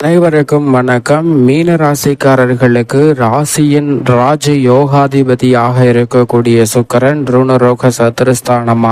அனைவருக்கும் வணக்கம். மீன ராசிக்காரர்களுக்கு ராசியின் ராஜ யோகாதிபதியாக இருக்கக்கூடிய சுக்கரன் ருணரோக சத்துருஸ்தானம்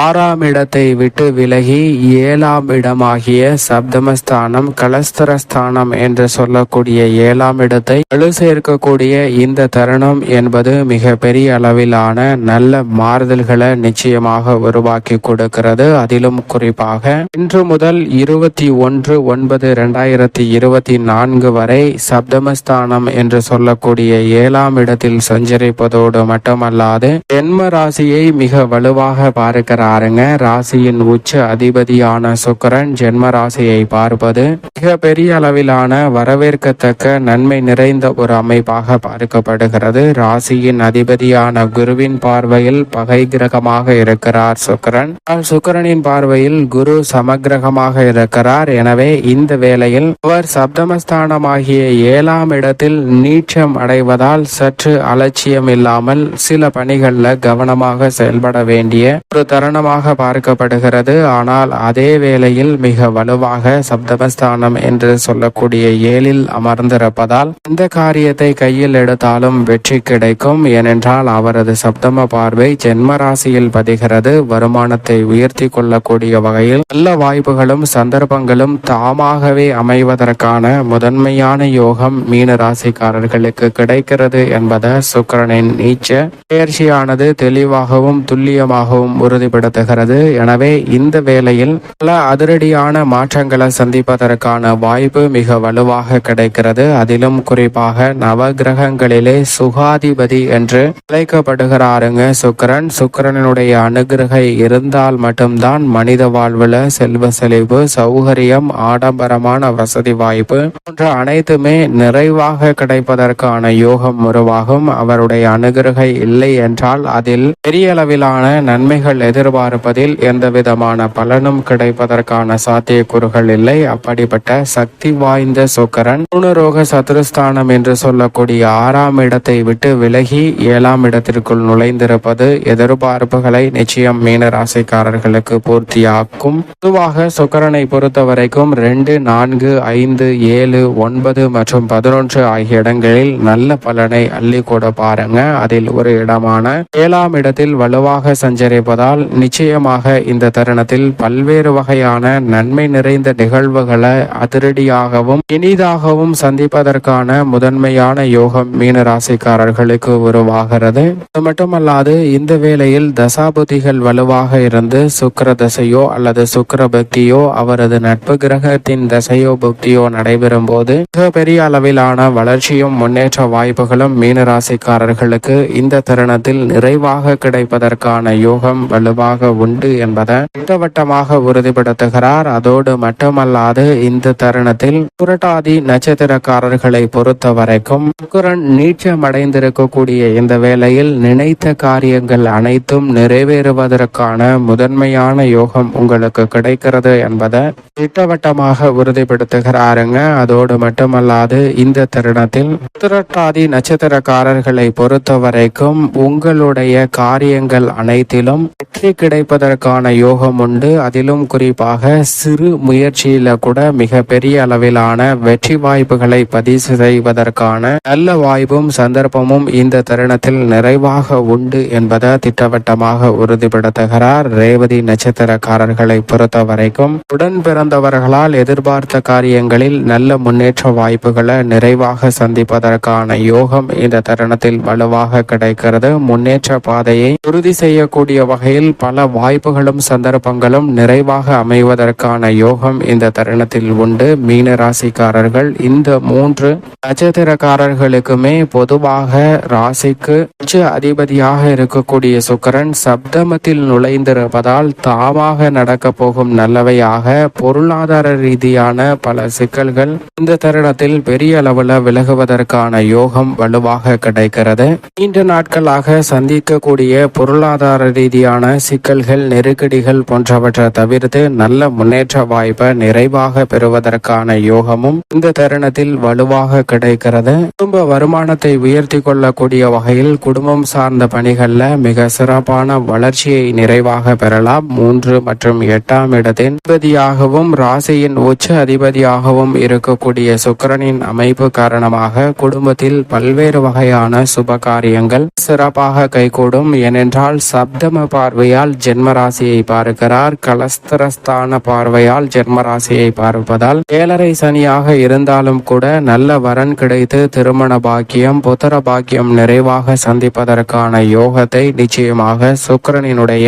ஆறாம் இடத்தை விட்டு விலகி ஏழாம் இடமாகிய சப்தமஸ்தானம் கலஸ்தரஸ்தானம் என்று சொல்லக்கூடிய ஏழாம் இடத்தை வலு சேர்க்கக்கூடிய இந்த தருணம் என்பது மிக பெரிய அளவிலான நல்ல மாறுதல்களை நிச்சயமாக உருவாக்கி கொடுக்கிறது. அதிலும் குறிப்பாக இன்று முதல் இருபத்தி ஒன்று ஒன்பது இரண்டாயிரத்தி இருபத்தி நான்கு வரை சப்தமஸ்தானம் என்று சொல்லக்கூடிய ஏழாம் இடத்தில் சஞ்சரிப்பதோடு மட்டுமல்லாது ஜென்ம ராசியை மிக வலுவாக பார்க்கிறாருங்க. ராசியின் உச்ச அதிபதியான சுக்கரன் ஜென்ம ராசியை பார்ப்பது மிக பெரிய அளவிலான வரவேற்கத்தக்க நன்மை நிறைந்த ஒரு அமைப்பாக பார்க்கப்படுகிறது. ராசியின் அதிபதியான குருவின் பார்வையில் பகை கிரகமாக இருக்கிறார் சுக்கரன். சுக்கரனின் பார்வையில் குரு சமக்கிரகமாக இருக்கிறார். எனவே இந்த வேளையில் அவர் சப்தமஸ்தானமாகிய ஏழாம் இடத்தில் நீச்சம் அடைவதால் சற்று அலட்சியம் இல்லாமல் சில பணிகள்ல கவனமாக செயல்பட வேண்டிய ஒரு தருணமாக பார்க்கப்படுகிறது. ஆனால் அதே வேளையில் மிக வலுவாக சப்தமஸ்தானம் என்று சொல்லக்கூடிய ஏழில் அமர்ந்திருப்பதால் எந்த காரியத்தை கையில் எடுத்தாலும் வெற்றி கிடைக்கும். ஏனென்றால் அவரது சப்தம பார்வை ஜென்ம ராசியில் பதிகிறது. வருமானத்தை உயர்த்தி கொள்ளக்கூடிய வகையில் நல்ல வாய்ப்புகளும் சந்தர்ப்பங்களும் தாமாகவே அமைவதற்கான முதன்மையான யோகம் மீன ராசிக்காரர்களுக்கு கிடைக்கிறது என்பதை சுக்கிரனின் நீச்ச பயிற்சியானது தெளிவாகவும் துல்லியமாகவும் உறுதிப்படுத்துகிறது. எனவே இந்த வேளையில் பல அதிரடியான மாற்றங்களை சந்திப்பதற்கான வாய்ப்பு மிக வலுவாக கிடைக்கிறது. அதிலும் குறிப்பாக நவ கிரகங்களிலே சுகாதிபதி என்று அழைக்கப்படுகிறாருங்க சுக்கிரன். சுக்கரனுடைய அனுகிரகை இருந்தால் மட்டும்தான் மனித வாழ்வுல செல்வ செழிவு சௌகரியம் ஆடம்பரமான வசதி வாய்ப்பு. போன்ற அனைத்துமே நிறைவாக கிடைப்பதற்கான யோகம் உருவாகும். அவருடைய அனுகிரகை இல்லை என்றால் அதில் பெரிய அளவிலான நன்மைகள் எதிர்பார்ப்பதில் எந்த விதமான பலனும் கிடைப்பதற்கான சாத்தியக்கூறுகள் இல்லை. அப்படிப்பட்ட சக்தி வாய்ந்த சுக்கரன் பூணரோக சத்ருஸ்தானம் என்று சொல்லக்கூடிய ஆறாம் இடத்தை விட்டு விலகி ஏழாம் இடத்திற்குள் நுழைந்திருப்பது எதிர்பார்ப்புகளை நிச்சயம் மீனராசிக்காரர்களுக்கு பூர்த்தியாக்கும். பொதுவாக சுக்கரனை பொறுத்த வரைக்கும் ரெண்டு நான்கு ஐந்து ஏழு ஒன்பது மற்றும் பதினொன்று ஆகிய இடங்களில் நல்ல பலனை அள்ளி கூட பாருங்க. அதில் ஒரு இடமான ஏழாம் இடத்தில் வலுவாக சஞ்சரிப்பதால் நிச்சயமாக இந்த தருணத்தில் பல்வேறு வகையான நன்மை நிறைந்த நிகழ்வுகளை அதிரடியாகவும் இனிதாகவும் சந்திப்பதற்கான முதன்மையான யோகம் மீன ராசிக்காரர்களுக்கு உருவாகிறது. அது மட்டுமல்லாது இந்த வேளையில் தசாபுதிகள் வலுவாக இருந்து சுக்கிர தசையோ அல்லது சுக்கர பக்தியோ அவரது நட்பு கிரகத்தின் தசையோ புக்தியோ நடைபெறும் போது மிக பெரிய அளவிலான வளர்ச்சியும் முன்னேற்ற வாய்ப்புகளும் மீனராசிக்காரர்களுக்கு இந்த தருணத்தில் நிறைவாக கிடைப்பதற்கான யோகம் வலுவாக உண்டு என்பதை திட்டவட்டமாக உறுதிப்படுத்துகிறார். அதோடு மட்டுமல்லாது இந்த தருணத்தில் புரட்டாதி நட்சத்திரக்காரர்களை பொறுத்த வரைக்கும் சுக்கிரன் நீச்சமடைந்திருக்கக்கூடிய இந்த வேளையில் நினைத்த காரியங்கள் அனைத்தும் நிறைவேறுவதற்கான முதன்மையான யோகம் உங்களுக்கு கிடைக்கிறது என்பதை திட்டவட்டமாக உறுதிப்படுத்த உறுதிப்படுத்துகிறாருங்க அதோடு மட்டுமல்லாது இந்த தருணத்தில் உத்திரட்டாதி நட்சத்திரக்காரர்களை பொறுத்த வரைக்கும் உங்களுடைய காரியங்கள் அனைத்திலும் வெற்றி கிடைப்பதற்கான யோகம் உண்டு. அதிலும் குறிப்பாக சிறு முயற்சியில கூட மிக பெரிய அளவிலான வெற்றி வாய்ப்புகளை பதிவு செய்வதற்கான நல்ல வாய்ப்பும் சந்தர்ப்பமும் இந்த தருணத்தில் நிறைவாக உண்டு என்பதை திட்டவட்டமாக உறுதிப்படுத்துகிறார். ரேவதி நட்சத்திரக்காரர்களை பொறுத்த வரைக்கும் உடன் பிறந்தவர்களால் எதிர்பார்த்த காரியங்களில் நல்ல முன்னேற்ற வாய்ப்புகளை நிறைவாக சந்திப்பதற்கான யோகம் இந்த தருணத்தில் வலுவாக கிடைக்கிறது. முன்னேற்ற பாதையை உறுதி செய்யக்கூடிய வகையில் பல வாய்ப்புகளும் சந்தர்ப்பங்களும் நிறைவாக அமைவதற்கான யோகம் இந்த தருணத்தில் உண்டு. மீன ராசிக்காரர்கள் இந்த மூன்று நட்சத்திரக்காரர்களுக்குமே பொதுவாக ராசிக்கு உச்ச அதிபதியாக இருக்கக்கூடிய சுக்கரன் சப்தமத்தில் நுழைந்திருப்பதால் தாமாக நடக்க போகும் நல்லவையாக பொருளாதார ரீதியான பல சிக்கல்கள் இந்த தருணத்தில் பெரிய அளவில் விலகுவதற்கான யோகம் வலுவாக கிடைக்கிறது. நீண்ட நாட்களாக சந்திக்கக்கூடிய பொருளாதார ரீதியான சிக்கல்கள் நெருக்கடிகள் போன்றவற்றை தவிர்த்து நல்ல முன்னேற்ற வாய்ப்பை நிறைவாக பெறுவதற்கான யோகமும் இந்த தருணத்தில் வலுவாக கிடைக்கிறது. குடும்ப வருமானத்தை உயர்த்தி கொள்ளக்கூடிய வகையில் குடும்பம் சார்ந்த பணிகள்ல மிக சிறப்பான வளர்ச்சியை நிறைவாக பெறலாம். மூன்று மற்றும் எட்டாம் இடத்தின் அதிபதியாகவும் ராசியின் உச்ச அதிபதி யோகாதிபதியாகவும் இருக்கக்கூடிய சுக்கிரனின் அமைப்பு காரணமாக குடும்பத்தில் பல்வேறு வகையான சுப காரியங்கள் சிறப்பாக கைகூடும். ஏனென்றால் சப்தம பார்வையால் ஜென்மராசியை பார்க்கிறார். கலஸ்தரஸ்தான பார்வையால் ஜென்மராசியை பார்ப்பதால் ஏழரை சனியாக இருந்தாலும் கூட நல்ல வரன் கிடைத்து திருமண பாக்கியம் புத்திர பாக்கியம் நிறைவாக சந்திப்பதற்கான யோகத்தை நிச்சயமாக சுக்கரனினுடைய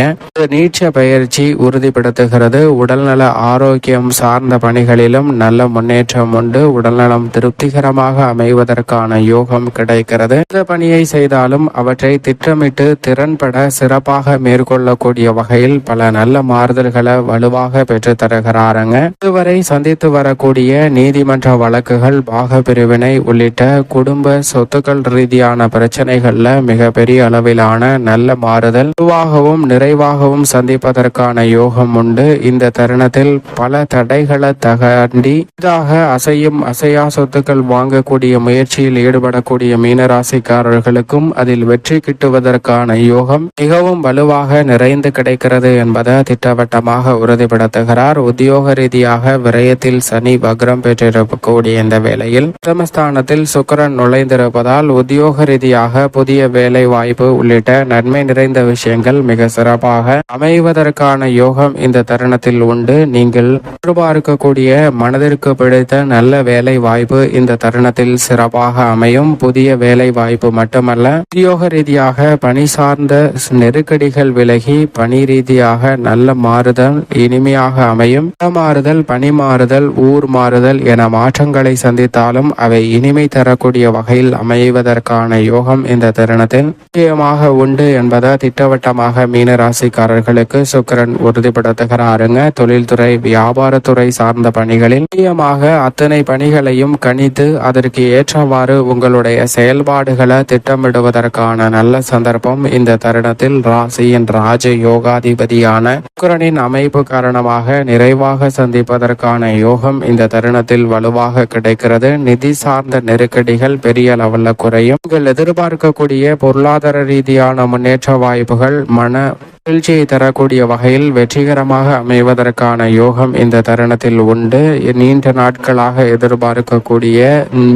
நீட்ச பயிற்சி உறுதிப்படுத்துகிறது. உடல்நல ஆரோக்கியம் சார்ந்த பணிகளிலும் நல்ல முன்னேற்றம் உண்டு. உடல்நலம் திருப்திகரமாக அமைவதற்கான யோகம் கிடைக்கிறது. எந்த பணியை செய்தாலும் அவற்றை திட்டமிட்டு திறன்பட சிறப்பாக மேற்கொள்ளக்கூடிய வகையில் பல நல்ல மாறுதல்களை வலுவாக பெற்று தருகிறாருங்க இதுவரை சந்தித்து வரக்கூடிய நீதிமன்ற வழக்குகள் பாக பிரிவினை உள்ளிட்ட குடும்ப சொத்துக்கள் ரீதியான பிரச்சனைகள்ல மிகப்பெரிய அளவிலான நல்ல மாறுதல் வலுவாகவும் நிறைவாகவும் சந்திப்பதற்கான யோகம் உண்டு. இந்த தருணத்தில் பல தடைகளை தகண்டி இதாக அசையும் அசையா சொத்துக்கள் வாங்கக்கூடிய முயற்சியில் ஈடுபடக்கூடிய மீனராசிக்காரர்களுக்கும் அதில் வெற்றி கிட்டுவதற்கான யோகம் மிகவும் வலுவாக நிறைந்து கிடைக்கிறது என்பதை திட்டவட்டமாக உறுதிப்படுத்துகிறார். உத்தியோக ரீதியாக விரயத்தில் சனி வக்ரம் பெற்றிருக்கக்கூடிய இந்த வேளையில் பிரமஸ்தானத்தில் சுக்கரன் நுழைந்திருப்பதால் உத்தியோக ரீதியாக புதிய வேலை வாய்ப்பு உள்ளிட்ட நன்மை நிறைந்த விஷயங்கள் மிக சிறப்பாக அமைவதற்கான யோகம் இந்த தருணத்தில் உண்டு. நீங்கள் எதிர்பார்க்கக்கூடிய மனதிற்கு பிடித்த நல்ல வேலை வாய்ப்பு இந்த தருணத்தில் சிறப்பாக அமையும். புதிய வேலை வாய்ப்பு மட்டுமல்ல உத்தியோக ரீதியாக பணி சார்ந்த நெருக்கடிகள் விலகி பணி ரீதியாக நல்ல மாறுதல் இனிமையாக அமையும். மாறுதல் பணி மாறுதல் ஊர் மாறுதல் என மாற்றங்களை சந்தித்தாலும் அவை இனிமை தரக்கூடிய வகையில் அமைவதற்கான யோகம் இந்த தருணத்தில் நிச்சயமாக உண்டு என்பதை திட்டவட்டமாக மீனராசிக்காரர்களுக்கு சுக்கிரன் உறுதிப்படுத்துகிறாருங்க. தொழில்துறை வியாபாரத்துறை சார்ந்த பணிகளில் துல்லியமாக அத்தனை பணிகளையும் கணித்து அதற்கு ஏற்றவாறு உங்களுடைய செயல்பாடுகளை திட்டமிடுவதற்கான நல்ல சந்தர்ப்பம் இந்த தருணத்தில் ராசியின் ராஜ யோகாதிபதியான சுக்கரனின் அமைப்பு காரணமாக நிறைவாக சந்திப்பதற்கான யோகம் இந்த தருணத்தில் வலுவாக கிடைக்கிறது. நிதி சார்ந்த நெருக்கடிகள் பெரிய லெவல்ல குறையும். நீங்கள் எதிர்பார்க்கக்கூடிய பொருளாதார ரீதியான முன்னேற்ற வாய்ப்புகள் மன மகிழ்ச்சியை தரக்கூடிய வகையில் வெற்றிகரமாக அமைவதற்கான யோகம் இந்த தருணத்தில் உண்டு. நீண்ட நாட்களாக எதிர்பார்க்கக்கூடிய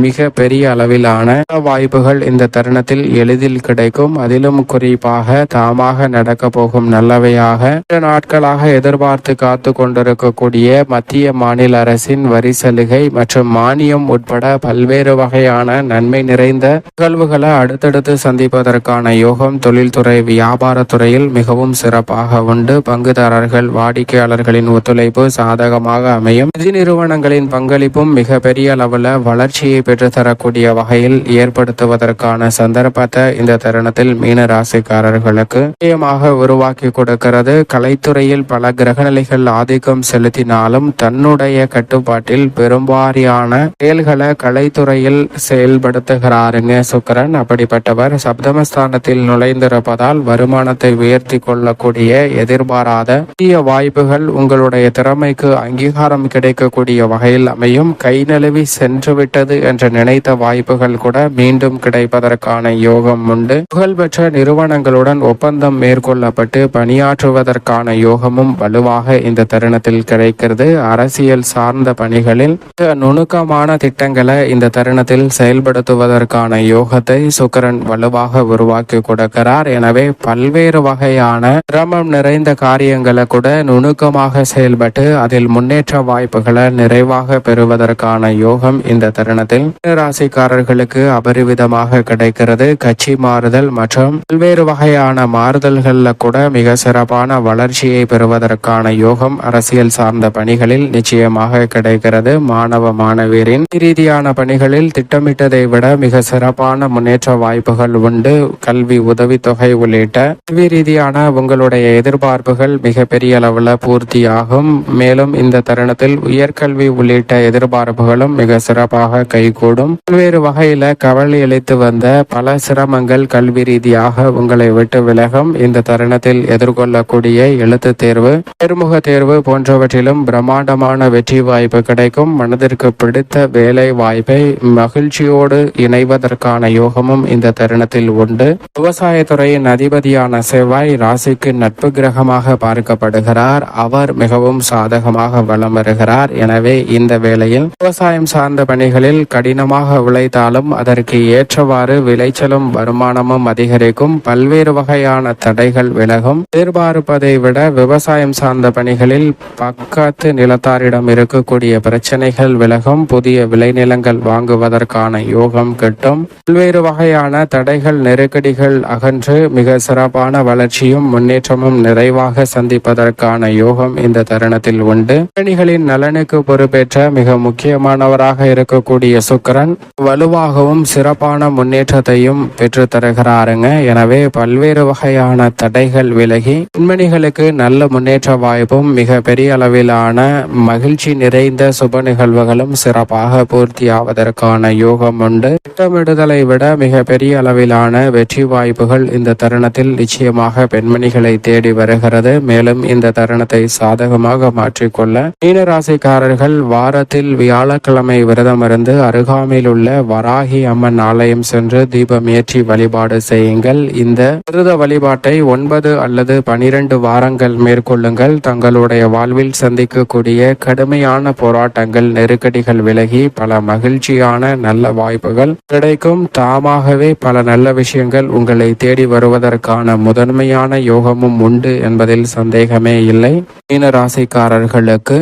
மிக பெரிய அளவிலான வாய்ப்புகள் இந்த தருணத்தில் எளிதில் கிடைக்கும். அதிலும் குறிப்பாக தாமாக நடக்க போகும் நல்லவையாக நாட்களாக எதிர்பார்த்து காத்து கொண்டிருக்கக்கூடிய மத்திய மாநில அரசின் வரி சலுகை மற்றும் மானியம் உட்பட பல்வேறு வகையான நன்மை நிறைந்த நிகழ்வுகளை அடுத்தடுத்து சந்திப்பதற்கான யோகம் தொழில்துறை வியாபாரத்துறையில் மிகவும் சிறப்பாக உண்டு. பங்குதாரர்கள் வாடிக்கையாளர்களின் ஒத்துழைப்பு சாதகமாக அமையும். நிதி நிறுவனங்களின் பங்களிப்பும் மிக பெரிய அளவில் வளர்ச்சியை பெற்றுத்தரக்கூடிய வகையில் ஏற்படுத்துவதற்கான சந்தர்ப்பத்தை இந்த தருணத்தில் மீன ராசிக்காரர்களுக்கு நிச்சயமாக உருவாக்கி கொடுக்கிறது. கலைத்துறையில் பல கிரகநிலைகள் ஆதிக்கம் செலுத்தினாலும் தன்னுடைய கட்டுப்பாட்டில் பெரும்பாரியான செயல்களை கலைத்துறையில் செயல்படுத்துகிறாருங்க சுக்கரன். அப்படிப்பட்டவர் சப்தமஸ்தானத்தில் நுழைந்திருப்பதால் வருமானத்தை உயர்த்தி கொள்ள கொள்ளக்கூடிய எதிர்பாராத புதிய வாய்ப்புகள் உங்களுடைய திறமைக்கு அங்கீகாரம் கிடைக்கக்கூடிய வகையில் அமையும். கை நழுவி சென்றுவிட்டது என்று நினைத்த வாய்ப்புகள் கூட மீண்டும் கிடைப்பதற்கான யோகம் உண்டு. புகழ்பெற்ற நிறுவனங்களுடன் ஒப்பந்தம் மேற்கொள்ளப்பட்டு பணியாற்றுவதற்கான யோகமும் வலுவாக இந்த தருணத்தில் கிடைக்கிறது. அரசியல் சார்ந்த பணிகளில் நுணுக்கமான திட்டங்களை இந்த தருணத்தில் செயல்படுத்துவதற்கான யோகத்தை சுக்கரன் வலுவாக உருவாக்கி கொடுக்கிறார். எனவே பல்வேறு வகையான சிரமம் நிறைந்த காரியங்களை கூட நுணுக்கமாக செயல்பட்டு அதில் முன்னேற்ற வாய்ப்புகளை நிறைவாக பெறுவதற்கான யோகம் இந்த தருணத்தில். ராசிக்காரர்களுக்கு அபரிவிதமாக கிடைக்கிறது. கட்சி மாறுதல் மற்றும் பல்வேறு வகையான மாறுதல்கள்ல கூட மிக சிறப்பான வளர்ச்சியை பெறுவதற்கான யோகம் அரசியல் சார்ந்த பணிகளில் நிச்சயமாக கிடைக்கிறது. மாணவ மாணவியரின் ரீதியான பணிகளில் திட்டமிட்டதை விட மிக சிறப்பான முன்னேற்ற வாய்ப்புகள் உண்டு. கல்வி உதவித்தொகை உள்ளிட்ட கல்வி ரீதியான உங்களுடைய எதிர்பார்ப்புகள் மிக பெரிய அளவில் பூர்த்தியாகும். மேலும் இந்த தருணத்தில் உயர்கல்வி உள்ளிட்ட எதிர்பார்ப்புகளும் மிக சிறப்பாக கைகூடும். பல்வேறு வகையில கவலை அளித்து வந்த பல சிரமங்கள் கல்வி ரீதியாக உங்களை விட்டு விலகும். இந்த தருணத்தில் எதிர்கொள்ளக்கூடிய எழுத்து தேர்வு நேர்முக தேர்வு போன்றவற்றிலும் பிரம்மாண்டமான வெற்றி வாய்ப்பு கிடைக்கும். மனதிற்கு பிடித்த வேலை வாய்ப்பை மகிழ்ச்சியோடு இணைவதற்கான யோகமும் இந்த தருணத்தில் உண்டு. விவசாயத்துறையின் அதிபதியான செவ்வாய் ராசி அவருக்கு நட்பு கிரகமாக பார்க்கப்படுகிறார். அவர் மிகவும் சாதகமாக வலம் வருகிறார் எனவே இந்த வேளையில் விவசாயம் சார்ந்த பணிகளில் கடினமாக உழைத்தாலும் அதற்கு ஏற்றவாறு விளைச்சலும் வருமானமும் அதிகரிக்கும். பல்வேறு வகையான தடைகள் விலகும். எதிர்பார்ப்பதை விட விவசாயம் சார்ந்த பணிகளில் பக்கத்து நிலத்தாரிடம் இருக்கக்கூடிய பிரச்சனைகள் விலகும். புதிய விளைநிலங்கள் வாங்குவதற்கான யோகம் கிட்டும். பல்வேறு வகையான தடைகள் நெருக்கடிகள் அகன்று மிக சிறப்பான வளர்ச்சியும் முன்னேற்றமும் நிறைவாக சந்திப்பதற்கான யோகம் இந்த தருணத்தில் உண்டு. பயணிகளின் நலனுக்கு பொறுப்பேற்ற மிக முக்கியமானவராக இருக்கக்கூடிய சுக்கிரன் வலுவாகவும் சிறப்பான முன்னேற்றத்தையும் பெற்று தருகிறாருங்க. எனவே பல்வேறு வகையான தடைகள் விலகி பெண்மணிகளுக்கு நல்ல முன்னேற்ற வாய்ப்பும் மிக பெரிய அளவிலான மகிழ்ச்சி நிறைந்த சுப நிகழ்வுகளும் சிறப்பாக பூர்த்தியாவதற்கான யோகம் உண்டு. திட்டமிடுதலை விட மிக பெரிய அளவிலான வெற்றி வாய்ப்புகள் இந்த தருணத்தில் நிச்சயமாக பெண்மணிகள் தேடி வருகிறது. மேலும் இந்த தருணத்தை சாதகமாக மாற்றிக்கொள்ள மீனராசிக்காரர்கள் வாரத்தில் வியாழக்கிழமை விரதம் இருந்து அருகாமையில் உள்ள வராகி அம்மன் ஆலயம் சென்று தீபம் ஏற்றி வழிபாடு செய்யுங்கள். இந்த விரத வழிபாட்டை ஒன்பது அல்லது பனிரெண்டு வாரங்கள் மேற்கொள்ளுங்கள். தங்களுடைய வாழ்வில் சந்திக்கக்கூடிய கடுமையான போராட்டங்கள் நெருக்கடிகள் விலகி பல மகிழ்ச்சியான நல்ல வாய்ப்புகள் கிடைக்கும். தாமாகவே பல நல்ல விஷயங்கள் உங்களை தேடி வருவதற்கான முதன்மையான யோகமும் உண்டு என்பதில் சந்தேகமே இல்லை. மீனராசிக்காரர்களுக்கு